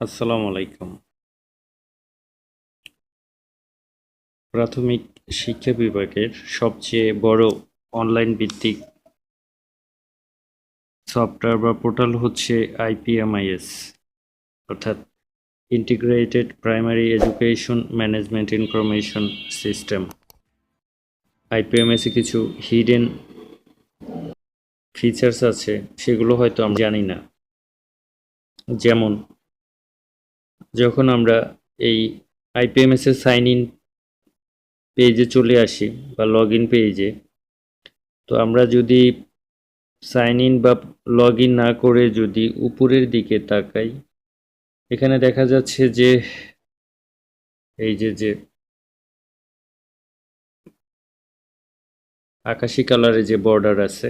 আসসালামু আলাইকুম। প্রাথমিক শিক্ষা বিভাগের সবচেয়ে বড় অনলাইন ভিত্তিক সফটওয়্যার বা পোর্টাল হচ্ছে আইপিএমআইএস অর্থাৎ integrated primary education management information system IPMS কিছু হিডেন ফিচার্স আছে, সেগুলো হয়তো আমরা জানি না। যেমন যখন আমরা এই আইপিএমএস এর সাইন ইন পেজে চলে আসি বা লগ ইন পেজে তো আমরা যদি সাইন ইন বা লগ ইন না করে যদি উপরের দিকে তাকাই, এখানে দেখা যাচ্ছে যে এই যে যে আকাশি কালারে যে বর্ডার আছে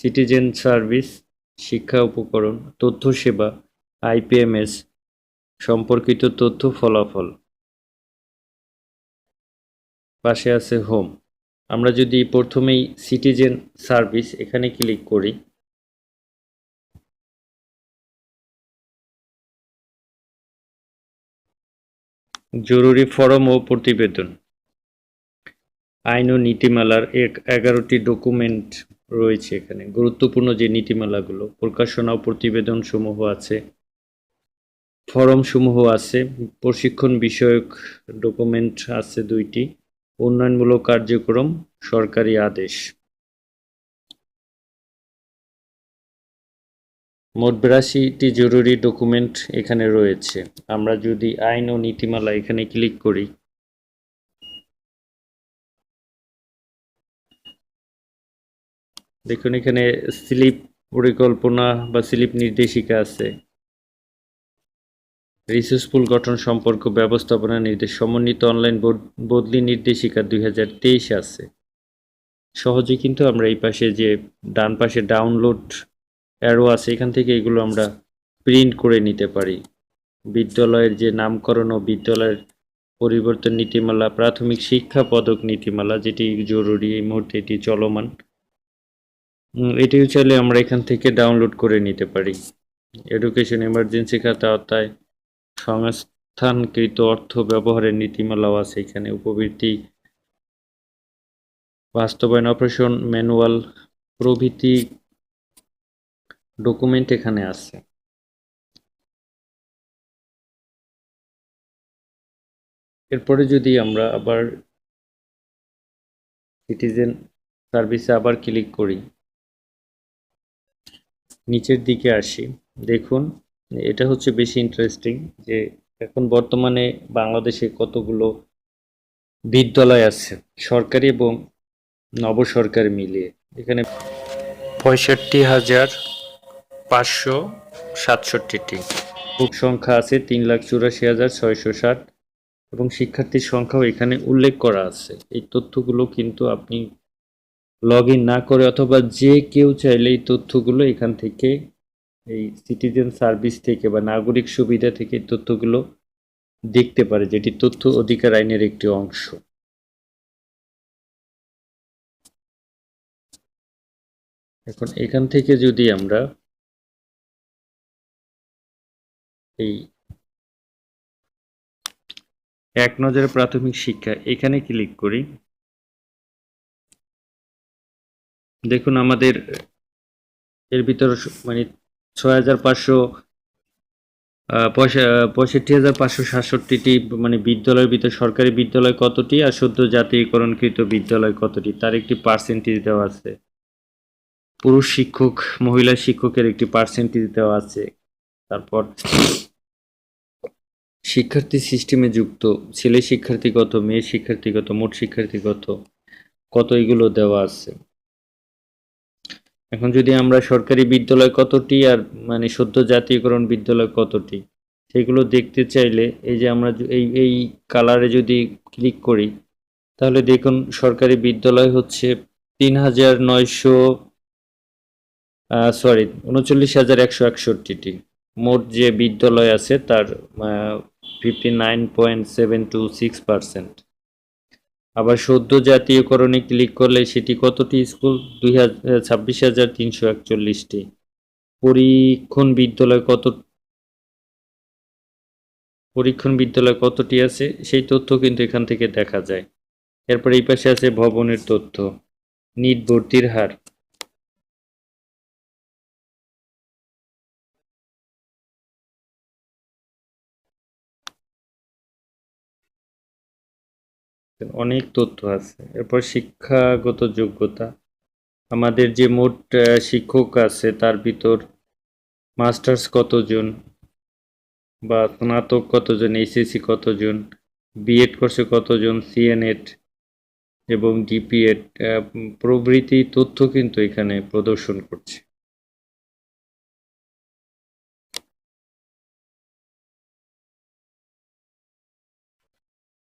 সিটিজেন সার্ভিস শিক্ষা উপকরণ, তথ্য সেবা আইপিএমএস সম্পর্কিত তথ্য ফলাফল। পাশে আছে হোম। আমরা যদি প্রথমেই সিটিজেন সার্ভিস এখানে ক্লিক করি। জরুরি ফরম ও প্রতিবেদন। আইন ও নীতিমালার এক এগারোটি ডকুমেন্ট রয়েছে এখানে। গুরুত্বপূর্ণ যে নীতিমালাগুলো, প্রকাশনা ও প্রতিবেদন সমূহ আছে। ফরম সমূহ আছে। প্রশিক্ষণ বিষয়ক ডকুমেন্ট আছে দুইটি। উন্নয়নমূলক কার্যক্রম, সরকারি আদেশ। মোট বিরাশিটি জরুরি ডকুমেন্ট এখানে রয়েছে। আমরা যদি আইন ও নীতিমালা এখানে ক্লিক করি। দেখুন এখানে স্লিপ পরিকল্পনা বা স্লিপ নির্দেশিকা আছে। রিসোর্সফুল গঠন সম্পর্ক ব্যবস্থাপনা নির্দেশ সমন্বিত অনলাইন বদলি নির্দেশিকা দুই হাজার তেইশ আছে। সহজে কিন্তু আমরা এই পাশে যে ডান পাশে ডাউনলোড অ্যারো আছে, এখান থেকে এগুলো আমরা প্রিন্ট করে নিতে পারি। বিদ্যালয়ের যে নামকরণ ও বিদ্যালয়ের পরিবর্তন নীতিমালা, প্রাথমিক শিক্ষা পদক নীতিমালা, যেটি জরুরি এই মুহূর্তে এটি চলমান এটিও চাইলে আমরা এখান থেকে ডাউনলোড করে নিতে পারি। এডুকেশন এমার্জেন্সি খাতা আওতায় সংস্থানকৃত অর্থ ব্যবহারের নীতিমালাও আছে এখানে। উপবৃত্তি, বাস্তবায়ন, অপারেশন, ম্যানুয়াল প্রভৃতি ডকুমেন্ট এখানে আছে। এরপরে যদি আমরা আবার সিটিজেন সার্ভিসে আবার ক্লিক করি, নিচের দিকে আসি, দেখুন এটা হচ্ছে বেশি ইন্টারেস্টিং যে এখন বর্তমানে বাংলাদেশে কতগুলো বিদ্যালয় আছে সরকারি এবং নবসরকারি মিলিয়ে। এখানে পঁয়ষট্টি হাজার পাঁচশো সাতষট্টিটি। বুক সংখ্যা আছে তিন লাখ চুরাশি হাজার ছয়শো ষাট। এবং শিক্ষার্থীর সংখ্যাও এখানে উল্লেখ করা আছে। এই তথ্যগুলো কিন্তু আপনি লগ ইন না করে অথবা যে কেউ চাইলে এই তথ্যগুলো এখান থেকে এই সিটিজেন সার্ভিস থেকে বা নাগরিক সুবিধা থেকে তথ্যগুলো দেখতে পারে, যেটি তথ্য অধিকার আইনের একটি অংশ। এখন এখান থেকে যদি আমরা এই এক নজরে প্রাথমিক শিক্ষা, এখানে ক্লিক করি। দেখুন আমাদের এর ভিতর মানে ছয় হাজার পাঁচশো পঁয়ষট্টি হাজার পাঁচশো সাতষট্টিটি মানে বিদ্যালয়ের ভিতর, সরকারি বিদ্যালয় কতটি আর সদ্য জাতীয়করণকৃত বিদ্যালয় কতটি? তার একটি পার্সেন্টেজ দেওয়া আছে। পুরুষ শিক্ষক, মহিলা শিক্ষকের একটি পার্সেন্টেজ দেওয়া আছে। তারপর শিক্ষার্থী সিস্টেমে যুক্ত, ছেলে শিক্ষার্থী কত, মেয়ে শিক্ষার্থী কত, মোট শিক্ষার্থী কত কত এগুলো দেওয়া আছে। এখন যদি আমরা সরকারি বিদ্যালয় কতটি আর মানে সদ্য জাতীয়করণ বিদ্যালয় কতটি? সেগুলো দেখতে চাইলে এই যে আমরা এই এই কালারে যদি ক্লিক করি, তাহলে দেখুন সরকারি বিদ্যালয় হচ্ছে তিন হাজার নয়শো সরি উনচল্লিশ হাজার একশো একষট্টিটি। মোট যে বিদ্যালয় আছে তার fifty nine point seven two six percent আবার সদ্য জাতীয়করণে ক্লিক করলে সেটি কতটি স্কুল? দুই ছাব্বিশ হাজার তিনশো একচল্লিশটি। পরীক্ষণ বিদ্যালয় কত, পরীক্ষণ বিদ্যালয় কতটি আছে? সেই তথ্য কিন্তু এখান থেকে দেখা যায়। এরপর এই পাশে আছে ভবনের তথ্য। নিট ভর্তির হার। অনেক তথ্য আছে। এরপর শিক্ষাগত যোগ্যতা। আমাদের যে মোট শিক্ষক আছে, তার ভিতর মাস্টার্স কতজন বা স্নাতক কতজন, এইচএসসি কতজন, বিএড করছে কতজন, সিএনএড এবং ডিপিএড প্রভৃতি তথ্য কিন্তু এখানে প্রদর্শন করছে।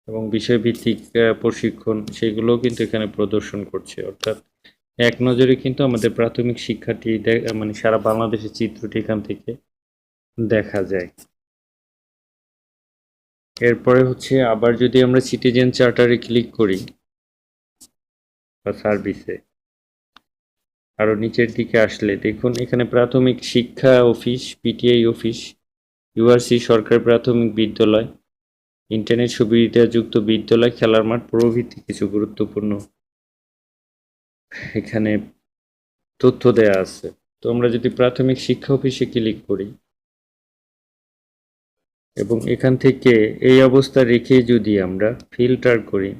এবং বিষয়ভিত্তিক প্রশিক্ষণ সেগুলোও কিন্তু এখানে প্রদর্শন করছে। অর্থাৎ এক নজরে কিন্তু আমাদের প্রাথমিক শিক্ষাটি মানে সারা বাংলাদেশের চিত্রটি এখান থেকে দেখা যায়। এরপরে হচ্ছে আবার যদি আমরা সিটিজেন চার্টারে ক্লিক করি, বা সার্ভিসে আরও নিচের দিকে আসলে দেখুন, এখানে প্রাথমিক শিক্ষা অফিস পিটিআই অফিস ইউআরসি সরকার প্রাথমিক বিদ্যালয় ইন্টারনেট সুবিধাযুক্ত বিদ্যালয় খেলার মাঠ প্রভৃতি কিছু গুরুত্বপূর্ণ। এখানে তথ্য দেয়া আছে। তো আমরা যদি প্রাথমিক শিক্ষা অফিসে ক্লিক করি এবং এখান থেকে এই অবস্থা রেখে যদি আমরা ফিল্টার করি,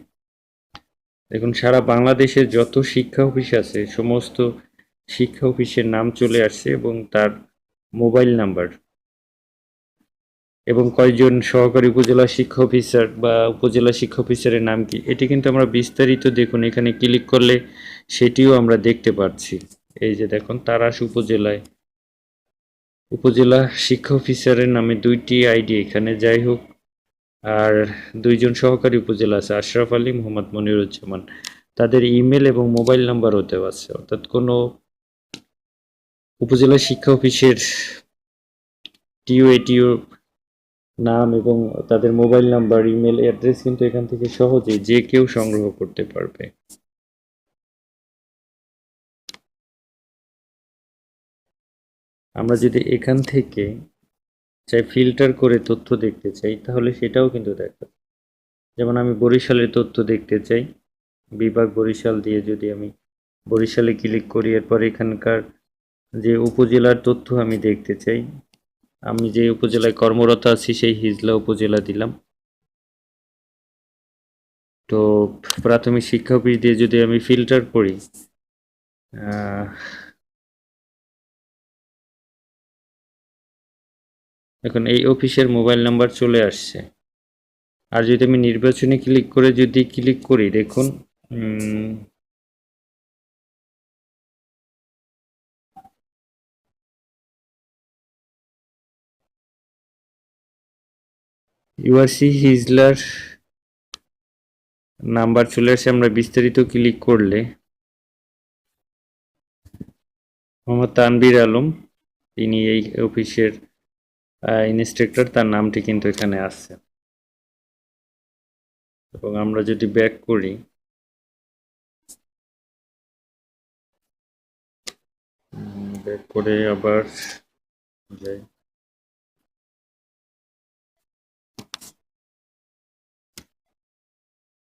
দেখুন সারা বাংলাদেশের যত শিক্ষা অফিস আছে, সমস্ত শিক্ষা অফিসের নাম চলে আসছে এবং তার মোবাইল নাম্বার এবং কয়জন সহকারী উপজেলা শিক্ষা অফিসার বা উপজেলা শিক্ষা অফিসারের নাম কি? এটি কিন্তু আমরা বিস্তারিত দেখুন, এখানে ক্লিক করলে সেটিও আমরা দেখতে পাচ্ছি এই যে দেখুন, তারাস উপজেলায়। উপজেলা শিক্ষা অফিসারের নামে দুইটি আইডি এখানে, যাই হোক। আর দুইজন সহকারী উপজেলা আছে, আশরাফ আলী, মোহাম্মদ মনিরুজ্জামান। তাদের ইমেল এবং মোবাইল নাম্বারও দেওয়া আছে। অর্থাৎ কোনো উপজেলা শিক্ষা অফিসের টিও, এটিও নাম এবং তাদের মোবাইল নাম্বার, ইমেল, অ্যাড্রেস কিন্তু এখান থেকে সহজেই যে কেউ সংগ্রহ করতে পারবে। আমরা যদি এখান থেকে চাই ফিল্টার করে তথ্য দেখতে চাই, তাহলে সেটাও কিন্তু দেখা। যেমন আমি বরিশালের তথ্য দেখতে চাই, বিভাগ বরিশাল দিয়ে যদি আমি বরিশালে ক্লিক করি, এরপর এখানকার যে উপজেলার তথ্য আমি দেখতে চাই আমি যে উপজেলায় কর্মরত আছি, সেই হিজলা উপজেলা দিলাম। তো প্রাথমিক শিক্ষা অফিস দিয়ে যদি আমি ফিল্টার করি এখন এই অফিসের মোবাইল নাম্বার চলে আসছে। আর যদি আমি নির্বাচনে ক্লিক করে যদি ক্লিক করি, দেখুন ইউআরসি হিজলার নাম্বার চলে আসে আমরা বিস্তারিত ক্লিক করলে। মোহাম্মদ তানবীর আলম, তিনি এই অফিসের ইনস্ট্রাক্টর তার নামটি কিন্তু এখানে আছে। এবং আমরা যদি ব্যাক করি ব্যাক করে আবার যাই।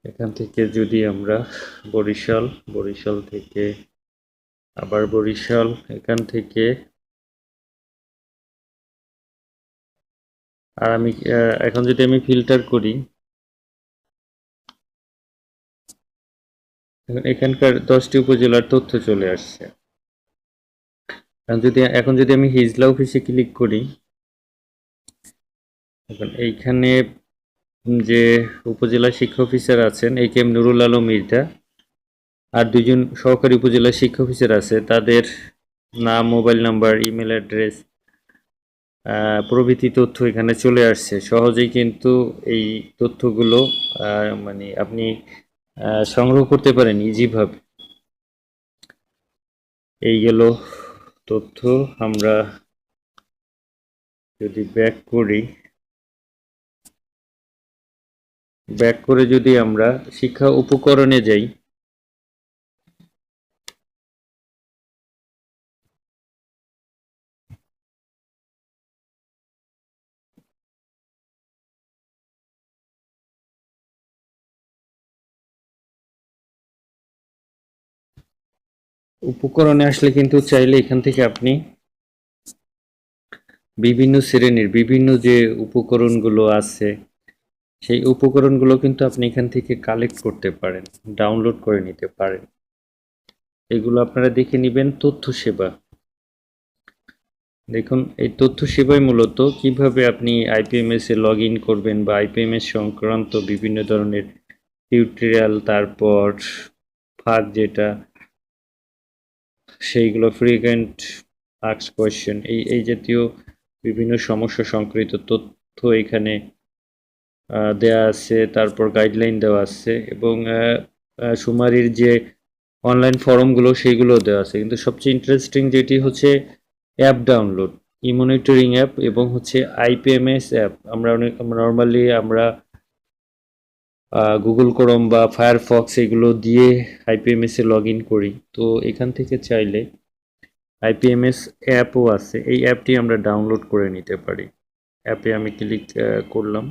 এখান থেকে যদি আমরা বরিশাল বরিশাল থেকে আবার বরিশাল, এখান থেকে আর আমি এখন যদি আমি ফিল্টার করি, এখন এখানকার দশটি উপজেলার তথ্য চলে আসছে। যদি, এখন যদি আমি হিজলা অফিসে ক্লিক করি, এখন এইখানে যে উপজেলা শিক্ষা অফিসার আছেন A K M Nurul Alam Mirza, আর দুজন সহকারী উপজেলা শিক্ষা অফিসার আছে, তাদের নাম, মোবাইল নাম্বার, ইমেল অ্যাড্রেস প্রভৃতি তথ্য এখানে চলে আসছে। সহজেই কিন্তু এই তথ্যগুলো মানে আপনি সংগ্রহ করতে পারেন ইজিভাবে এই গেল তথ্য। আমরা যদি ব্যাক করি ব্যাক করে যদি আমরা শিক্ষা উপকরণে যাই, উপকরণে আসলে কিন্তু চাইলে এখান থেকে আপনি বিভিন্ন শ্রেণির বিভিন্ন যে উপকরণগুলো আছে সেই উপকরণগুলো কিন্তু আপনি এখান থেকে কালেক্ট করতে পারেন ডাউনলোড করে নিতে পারেন। এগুলো আপনারা দেখে নেবেন তথ্য সেবা। দেখুন, এই তথ্য সেবায় মূলত কীভাবে আপনি আইপিএমএস এ লগ করবেন বা আইপিএমএস সংক্রান্ত বিভিন্ন ধরনের টিউটোরিয়াল তারপর ফাঁক যেটা, সেইগুলো ফ্রিকুয়েন্ট আক্স কোয়েশ্চেন এই এই জাতীয় বিভিন্ন সমস্যা সংক্রান্ত তথ্য এখানে দেয়া আছে, তারপর গাইডলাইন দেওয়া আছে এবং সুমারির যে অনলাইন ফর্মগুলো সেইগুলো দেওয়া আছে। কিন্তু সবচেয়ে ইন্টারেস্টিং যেটি হচ্ছে অ্যাপ ডাউনলোড ই অ্যাপ এবং হচ্ছে আইপিএমএস অ্যাপ আমরা অনেক নর্মালি আমরা গুগল ক্রোম বা ফায়ারফক্স এগুলো দিয়ে আইপিএমএসে লগ ইন করি। তো এখান থেকে চাইলে আইপিএমএস অ্যাপও আছে। এই অ্যাপটি আমরা ডাউনলোড করে নিতে পারি। অ্যাপে আমি ক্লিক করলাম।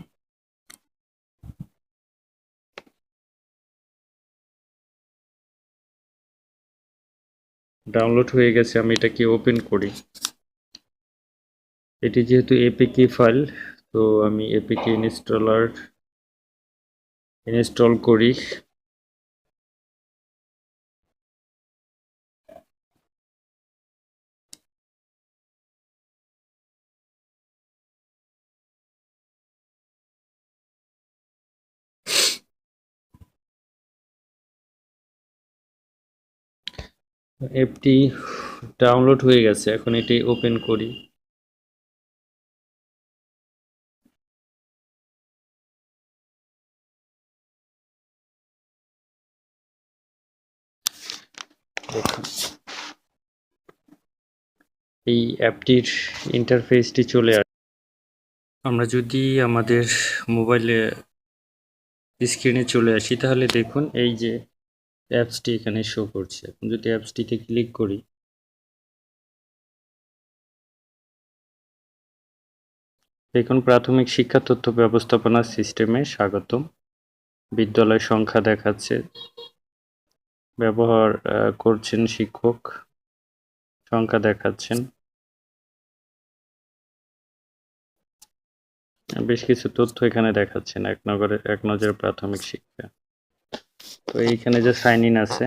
ডাউনলোড হয়ে গেছে, আমি এটাকে ওপেন করি। এটি যেহেতু এপিকে ফাইল তো আমি এপিকে ইনস্টলার ইনস্টল করি। অ্যাপটি ডাউনলোড হয়ে গেছে, এখন এটি ওপেন করি। এই অ্যাপটির ইন্টারফেসটি চলে আসে আমরা যদি আমাদের মোবাইলে স্ক্রিনে চলে আসি, তাহলে দেখুন এই যে অ্যাপসটি এখানে শো করছে। এখন যদি অ্যাপসটিতে ক্লিক করি, দেখুন প্রাথমিক শিক্ষা তথ্য ব্যবস্থাপনা সিস্টেমে স্বাগতম। বিদ্যালয় সংখ্যা দেখাচ্ছে, ব্যবহার করছেন শিক্ষক, সংখ্যা দেখাচ্ছেন। বেশ কিছু তথ্য এখানে দেখাচ্ছেন এক নগরে এক নজরে প্রাথমিক শিক্ষা। তো এইখানে যে সাইন ইন আছে।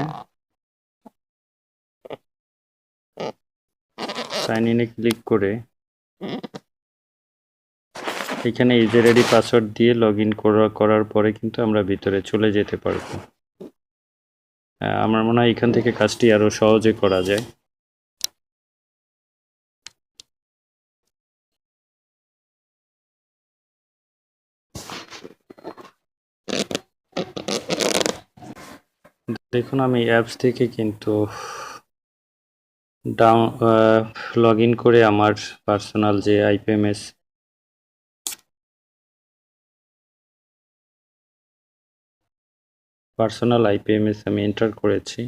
সাইন ইনে ক্লিক করে এখানে ইউজার আইডি পাসওয়ার্ড দিয়ে লগ ইন করার পরে কিন্তু আমরা ভিতরে চলে যেতে পারব। আমার মনে হয় এখান থেকে কাজটি আরও সহজে করা যায়। দেখুন, আমি অ্যাপস থেকে কিন্তু ডাউন লগ ইন করে আমার পার্সোনাল যে আইপিএমএস পার্সোনাল আইপিএমএস আমি এন্টার করেছি।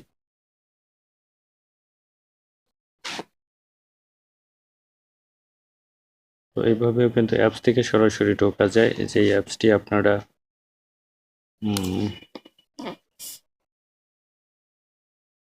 তো এইভাবেও কিন্তু অ্যাপস থেকে সরাসরি ঢোকা যায় যে অ্যাপসটি আপনারা